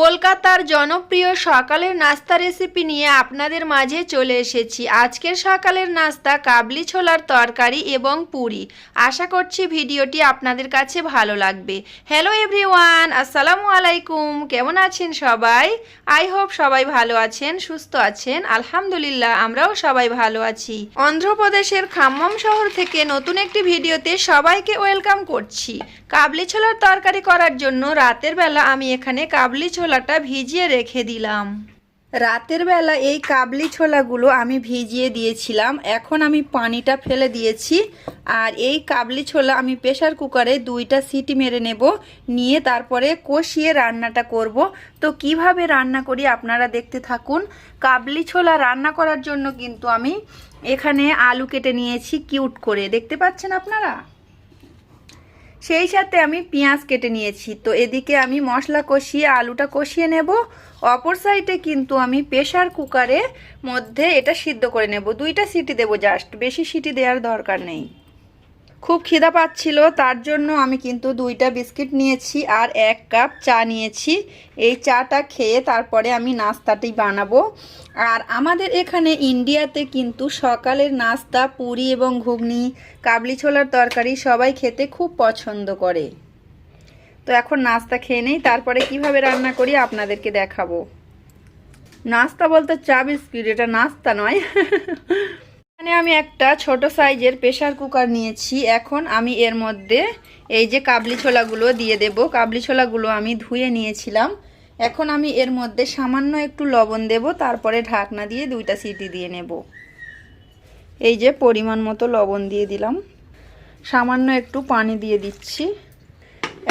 কলকাতার জনপ্রিয় সকালের নাস্তা রেসিপি নিয়ে আপনাদের মাঝে চলে এসেছি। আজকের সকালের নাস্তা কাবলি ছোলার তরকারি এবং পুরি। আশা করছি ভিডিওটি আপনাদের কাছে ভালো লাগবে। হ্যালো এভরিওয়ান আসসালামু আলাইকুম। কেমন আছেন সবাই? আই হোপ সবাই ভালো আছেন, সুস্থ আছেন। আলহামদুলিল্লাহ, আমরাও সবাই ভালো আছি। অন্ধ্রপ্রদেশের খাম্মম শহর থেকে নতুন একটি ভিডিওতে সবাইকে ওয়েলকাম করছি। কাবলি ছোলার তরকারি করার জন্য রাতের বেলা আমি এখানে কাবলি ছোলাটা ভিজিয়ে রেখে দিলাম। রাতের বেলা এই কাবলি ছোলাগুলো আমি ভিজিয়ে দিয়েছিলাম। এখন আমি পানিটা ফেলে দিয়েছি। আর এই কাবলি ছোলা আমি প্রেশার কুকারে দুইটা সিটি মেরে নেব। নিয়ে তারপরে কষিয়ে রান্নাটা করব। তো কীভাবে রান্না করি আপনারা দেখতে থাকুন। কাবলি ছোলা রান্না করার জন্য কিন্তু আমি এখানে আলু কেটে নিয়েছি কিউট করে। দেখতে পাচ্ছেন আপনারা? সেই সাথে আমি পেঁয়াজ কেটে নিয়েছি। তো এদিকে আমি মশলা কষিয়ে, আলুটা কষিয়ে নেব। অপর সাইডে কিন্তু আমি প্রেশার কুকারে মধ্যে এটা সিদ্ধ করে নেব। দুইটা সিটি দেব জাস্ট বেশি সিটি দেওয়ার দরকার নেই। খুব খিদা পাচ্ছিল, তার জন্য আমি কিন্তু দুইটা বিস্কিট নিয়েছি আর এক কাপ চা নিয়েছি। এই চাটা খেয়ে তারপরে আমি নাস্তাটি বানাবো। আর আমাদের এখানে ইন্ডিয়াতে কিন্তু সকালের নাস্তা, পুরি এবং ঘুগনি, কাবলি ছোলার তরকারি সবাই খেতে খুব পছন্দ করে। তো এখন নাস্তা খেয়ে নেই, তারপরে কীভাবে রান্না করি আপনাদেরকে দেখাবো। নাস্তা বলতে চা বিস্কিট, এটা নাস্তা নয়। এখানে আমি একটা ছোট সাইজের প্রেশার কুকার নিয়েছি। এখন আমি এর মধ্যে এই যে কাবলি ছোলাগুলো দিয়ে দেব। কাবলি ছোলাগুলো আমি ধুয়ে নিয়েছিলাম। এখন আমি এর মধ্যে সামান্য একটু লবণ দেব। তারপরে ঢাকনা দিয়ে দুইটা সিটি দিয়ে নেব। এই যে পরিমাণ মতো লবণ দিয়ে দিলাম। সামান্য একটু পানি দিয়ে দিচ্ছি।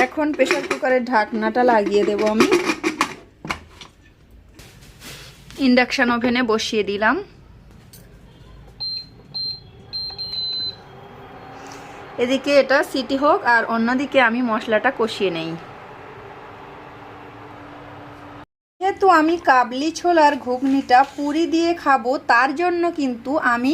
এখন প্রেশার কুকারের ঢাকনাটা লাগিয়ে দেব আমি। ইন্ডাকশান ওভেনে বসিয়ে দিলাম। এদিকে এটা সিটি হোক আর অন্যদিকে আমি মশলাটা কষিয়ে নেই। যেহেতু আমি কাবলি ছোলার ঘুগনিটা পুরি দিয়ে খাব, তার জন্য কিন্তু আমি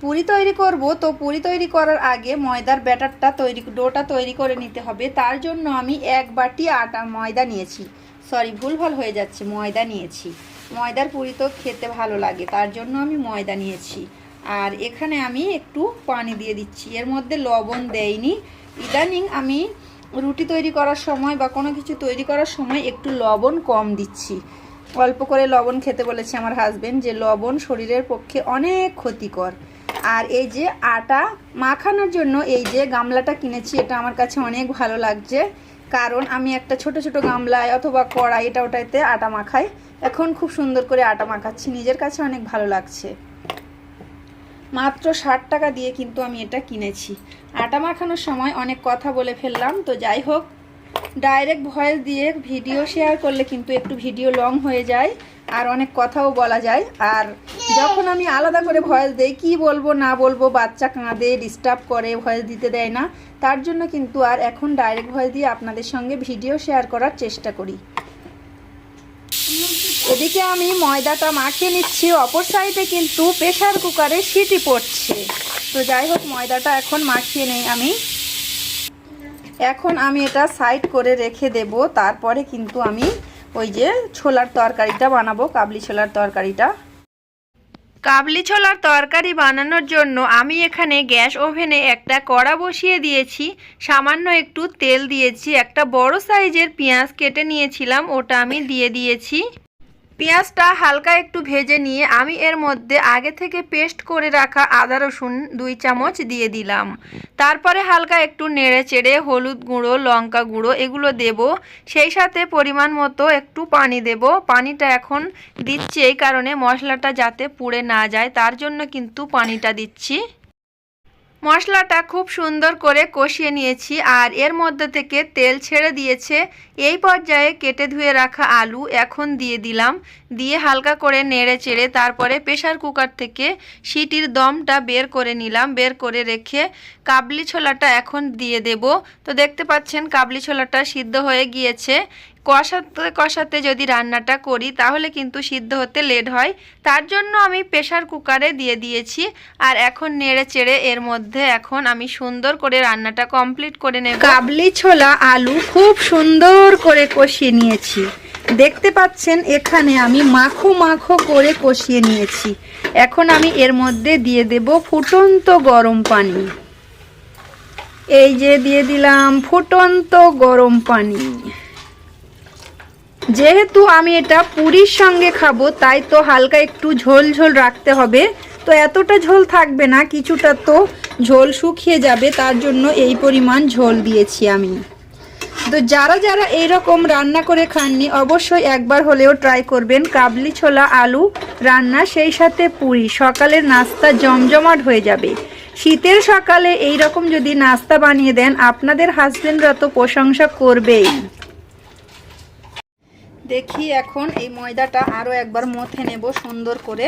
পুরি তৈরি করব। তো পুরি তৈরি করার আগে ময়দার ব্যাটারটা তৈরি, ডোটা তৈরি করে নিতে হবে। তার জন্য আমি এক বাটি আটা ময়দা নিয়েছি। সরি, ভুলভাল হয়ে যাচ্ছে, ময়দা নিয়েছি। ময়দার পুরি তো খেতে ভালো লাগে, তার জন্য আমি ময়দা নিয়েছি। আর এখানে আমি একটু পানি দিয়ে দিচ্ছি। এর মধ্যে লবণ দেয়নি ইদানিং আমি রুটি তৈরি করার সময় বা কোনো কিছু তৈরি করার সময় একটু লবণ কম দিচ্ছি। অল্প করে লবণ খেতে বলেছে আমার হাজবেন্ড যে লবণ শরীরের পক্ষে অনেক ক্ষতিকর। আর এই যে আটা মাখানোর জন্য এই যে গামলাটা কিনেছি, এটা আমার কাছে অনেক ভালো লাগছে। কারণ আমি একটা ছোট ছোট গামলায় অথবা কড়াই এটা ওটাতে আটা মাখাই। এখন খুব সুন্দর করে আটা মাখাচ্ছি। নিজের কাছে অনেক ভালো লাগছে। মাত্র ষাট টাকা দিয়ে কিন্তু আমি এটা কিনেছি। আটা মাখানোর সময় অনেক কথা বলে ফেললাম, তো যাই হোক ডাইরেক্ট ভয়েস দিয়ে ভিডিও শেয়ার করলে কিন্তু একটু ভিডিও লং হয়ে যায়, আর অনেক কথাও বলা যায়। আর যখন আমি আলাদা করে ভয়েস দেই, কি বলব, না বলব, বাচ্চা কাঁদে ডিস্টার্ব করে ভয়েস দিতে দেয় না। তার জন্য কিন্তু আর এখন ডাইরেক্ট ভয়েস দিয়ে আপনাদের সঙ্গে ভিডিও শেয়ার করার চেষ্টা করি। এদিকে আমি ময়দাটা মাখিয়ে নিচ্ছি, অপর সাইডে কিন্তু প্রেশার কুকারে সিটি পড়ছে। তো যাই হোক, ময়দাটা এখন মাখিয়ে নেই আমি। এখন আমি এটা সাইড করে রেখে দেব, তারপরে কিন্তু আমি ওই যে ছোলার তরকারিটা বানাবো, কাবলি ছোলার তরকারিটা। কাবলি ছোলার তরকারি বানানোর জন্য আমি এখানে গ্যাস ওভেনে একটা কড়া বসিয়ে দিয়েছি, সামান্য একটু তেল দিয়েছি, একটা বড় সাইজের পেঁয়াজ কেটে নিয়েছিলাম, ওটা আমি দিয়ে দিয়েছি। পেঁয়াজটা হালকা একটু ভেজে নিয়ে আমি এর মধ্যে আগে থেকে পেস্ট করে রাখা আদা রসুন দুই চামচ দিয়ে দিলাম। তারপরে হালকা একটু নেড়ে চেড়ে হলুদ গুঁড়ো, লঙ্কা গুঁড়ো এগুলো দেব। সেই সাথে পরিমাণ মতো একটু পানি দেব। পানিটা এখন দিচ্ছি এই কারণে মশলাটা যাতে পুড়ে না যায়, তার জন্য কিন্তু পানিটা দিচ্ছি। মশলাটা খুব সুন্দর করে কষিয়ে নিয়েছি আর এর মধ্যে থেকে তেল ছেড়ে দিয়েছে। এই পর্যায়ে কেটে ধুয়ে রাখা আলু এখন দিয়ে দিলাম। দিয়ে হালকা করে নেড়ে চেড়ে তারপরে প্রেশার কুকার থেকে সিটির দমটা বের করে নিলাম। বের করে রেখে কাবলি ছোলাটা এখন দিয়ে দেব। তো দেখতে পাচ্ছেন কাবলি ছোলাটা সিদ্ধ হয়ে গিয়েছে। কষাতে কষাতে যদি রান্নাটা করি, তাহলে কিন্তু সিদ্ধ হতে লেট হয়। তার জন্য আমি প্রেশার কুকারে দিয়ে দিয়েছি। আর এখন নেড়ে চেড়ে এর মধ্যে এখন আমি সুন্দর করে রান্নাটা কমপ্লিট করে নেব। কাবলি ছোলা আলু খুব সুন্দর করে কষিয়ে নিয়েছি। দেখতে পাচ্ছেন, এখানে আমি মাখো মাখো করে কষিয়ে নিয়েছি। এখন আমি এর মধ্যে দিয়ে দেব ফুটন্ত গরম পানি। এই যে দিয়ে দিলাম ফুটন্ত গরম পানি। যেহেতু আমি এটা পুরীর সঙ্গে খাব, তাই তো হালকা একটু ঝোল ঝোল রাখতে হবে। তো এতটা ঝোল থাকবে না, কিছুটা তো ঝোল শুকিয়ে যাবে, তার জন্য এই পরিমাণ ঝোল দিয়েছি আমি। তো যারা যারা এই রকম রান্না করে খাননি, অবশ্যই একবার হলেও ট্রাই করবেন। কাবলি ছোলা আলু রান্না, সেই সাথে পুরি। সকালের নাস্তা জমজমাট হয়ে যাবে। শীতের সকালে এই রকম যদি নাস্তা বানিয়ে দেন, আপনাদের হাজবেন্ডরা তো প্রশংসা করবেই। দেখি এখন এই ময়দাটা আরও একবার মথে নেব সুন্দর করে।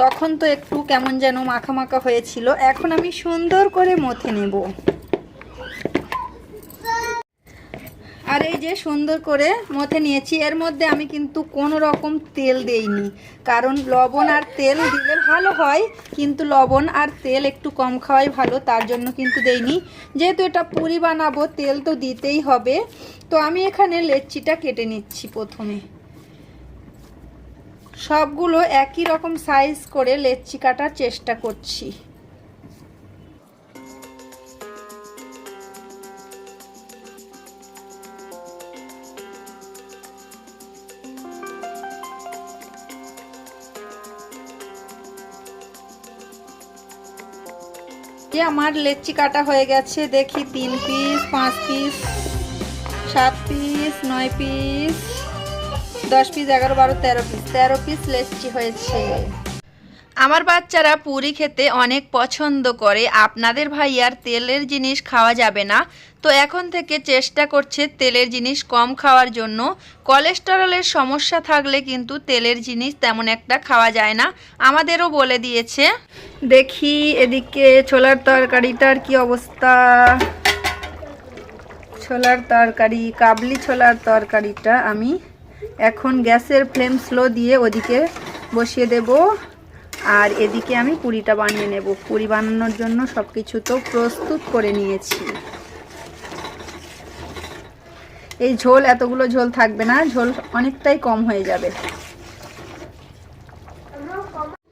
তখন তো একটু কেমন যেন মাখা মাখা হয়েছিল, এখন আমি সুন্দর করে মথে নেব। আর এই যে সুন্দর করে মথে নিয়েছি, এর মধ্যে আমি কিন্তু কোনো রকম তেল দেইনি। কারণ লবণ আর তেল দিলে ভালো হয়, কিন্তু লবণ আর তেল একটু কম খাওয়াই ভালো, তার জন্য কিন্তু দেইনি। যেহেতু এটা পুরি বানাবো, তেল তো দিতেই হবে। তো আমি এখানে লেচিটা কেটে নিচ্ছি প্রথমে। সবগুলো একই রকম সাইজ করে লেচি কাটার চেষ্টা করছি। যে আমার লেচি কাটা হয়ে গেছে। দেখি তিন পিস পাঁচ পিস সাত পিস নয় পিস দশ পিস এগারো, বারো, তেরো পিস তেরো পিস লেচি হয়েছে। আমার বাচ্চারা পুরি খেতে অনেক পছন্দ করে। আপনাদের ভাইয়ার তেলের জিনিস খাওয়া যাবে না। তো এখন থেকে চেষ্টা করছে তেলের জিনিস কম খাওয়ার জন্য। কোলেস্টেরলের সমস্যা থাকলে কিন্তু তেলের জিনিস তেমন একটা খাওয়া যায় না। আমাদেরও বলে দিয়েছে। দেখি এদিকে ছোলার তরকারিটার কি অবস্থা। ছোলার তরকারি, কাবলি ছোলার তরকারিটা আমি এখন গ্যাসের ফ্লেম স্লো দিয়ে ওদিকে বসিয়ে দেব। আর এদিকে আমি পুরিটা বানিয়ে নেব। পুরি বানানোর জন্য সব কিছু তো প্রস্তুত করে নিয়েছি। এই ঝোল, এতগুলো ঝোল থাকবে না, ঝোল অনেকটাই কম হয়ে যাবে।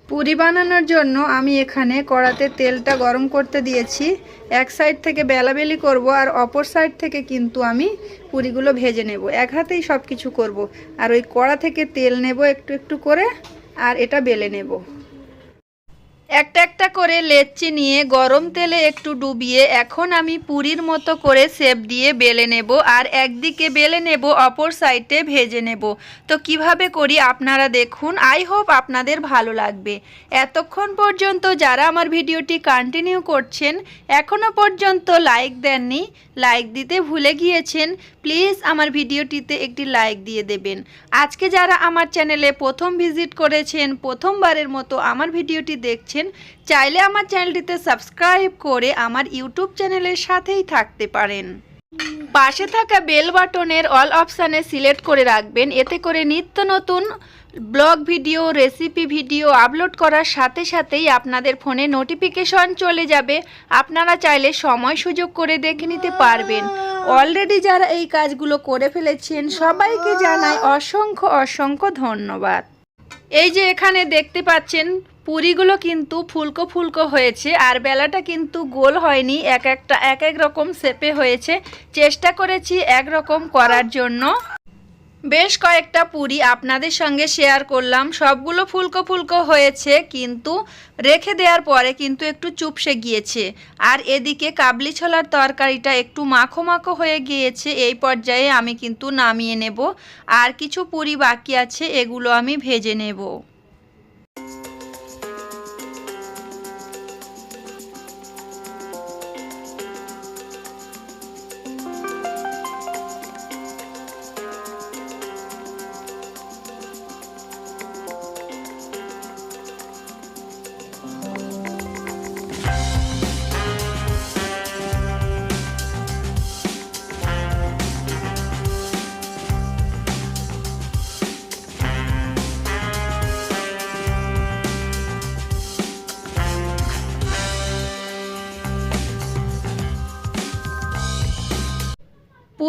পুরি বানানোর জন্য আমি এখানে কড়াতে তেলটা গরম করতে দিয়েছি। এক সাইড থেকে বেলাবেলি করব আর অপর সাইড থেকে কিন্তু আমি পুরিগুলো ভেজে নেব। এক হাতেই সব কিছু করব। আর ওই কড়া থেকে তেল নেব একটু একটু করে, আর এটা বেলে নেব। একটা একটা করে লেচি নিয়ে গরম তেলে একটু ডুবিয়ে এখন আমি পুরির মতো করে সেপ দিয়ে বেলে নেব আর একদিকে বেলে নেব, অপর সাইডে ভেজে নেব। তো কীভাবে করি আপনারা দেখুন, আই হোপ আপনাদের ভালো লাগবে। এতক্ষণ পর্যন্ত যারা আমার ভিডিওটি কন্টিনিউ করছেন এখনও পর্যন্ত লাইক দেননি লাইক দিতে ভুলে গিয়েছেন প্লিজ আমার ভিডিওটিতে একটি লাইক দিয়ে দেবেন। আজকে যারা আমার চ্যানেলে প্রথম ভিজিট করেছেন, প্রথমবারের মতো আমার ভিডিওটি দেখছেন, চাইলে আমার চ্যানেলটিতে সাবস্ক্রাইব করে আমার ইউটিউব চ্যানেলের সাথেই থাকতে পারেন। পাশে থাকা বেল বাটনের অল অপশানে সিলেক্ট করে রাখবেন, এতে করে নিত্য নতুন blog video, recipe video upload করার সাথে সাথেই আপনাদের ফোনে নোটিফিকেশন চলে যাবে। আপনারা চাইলে সময় সুযোগ করে দেখে নিতে পারবেন। অলরেডি যারা এই কাজগুলো করে ফেলেছেন, সবাইকে জানাই অসংখ্য অসংখ্য ধন্যবাদ। এই যে এখানে দেখতে পাচ্ছেন, পুরিগুলো কিন্তু ফুলকো ফুলকো হয়েছে আর বেলাটা কিন্তু গোল হয়নি, এক একটা, এক এক রকম শেপে হয়েছে। চেষ্টা করেছি এক রকম করার জন্য। বেশ কয়েকটা পুরি আপনাদের সঙ্গে শেয়ার করলাম। সবগুলো ফুলকো ফুলকো হয়েছে, কিন্তু রেখে দেওয়ার পরে কিন্তু একটু চুপসে গিয়েছে। আর এদিকে কাবলি ছোলার তরকারিটা একটু মাখো মাখো হয়ে গিয়েছে, এই পর্যায়ে আমি কিন্তু নামিয়ে নেব। আর কিছু পুরি বাকি আছে, এগুলো আমি ভেজে নেব।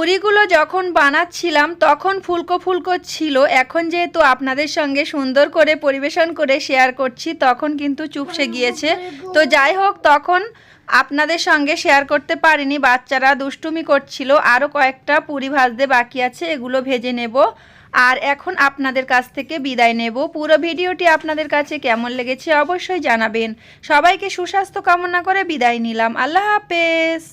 পুরিগুলো যখন বানাচ্ছিলাম তখন ফুলকো ফুলকো ছিল। এখন যেহেতু আপনাদের সঙ্গে সুন্দর করে পরিবেশন করে শেয়ার করছি তখন কিন্তু চুপসে গিয়েছে। তো যাই হোক তখন আপনাদের সঙ্গে শেয়ার করতে পারিনি বাচ্চারা দুষ্টুমি করছিল। আরও কয়েকটা পুরি ভাজতে বাকি আছে এগুলো ভেজে নেব। আর এখন আপনাদের কাছ থেকে বিদায় নেব। পুরো ভিডিওটি আপনাদের কাছে কেমন লেগেছে অবশ্যই জানাবেন। সবাইকে সুস্বাস্থ্য কামনা করে বিদায় নিলাম। আল্লাহ হাফেজ।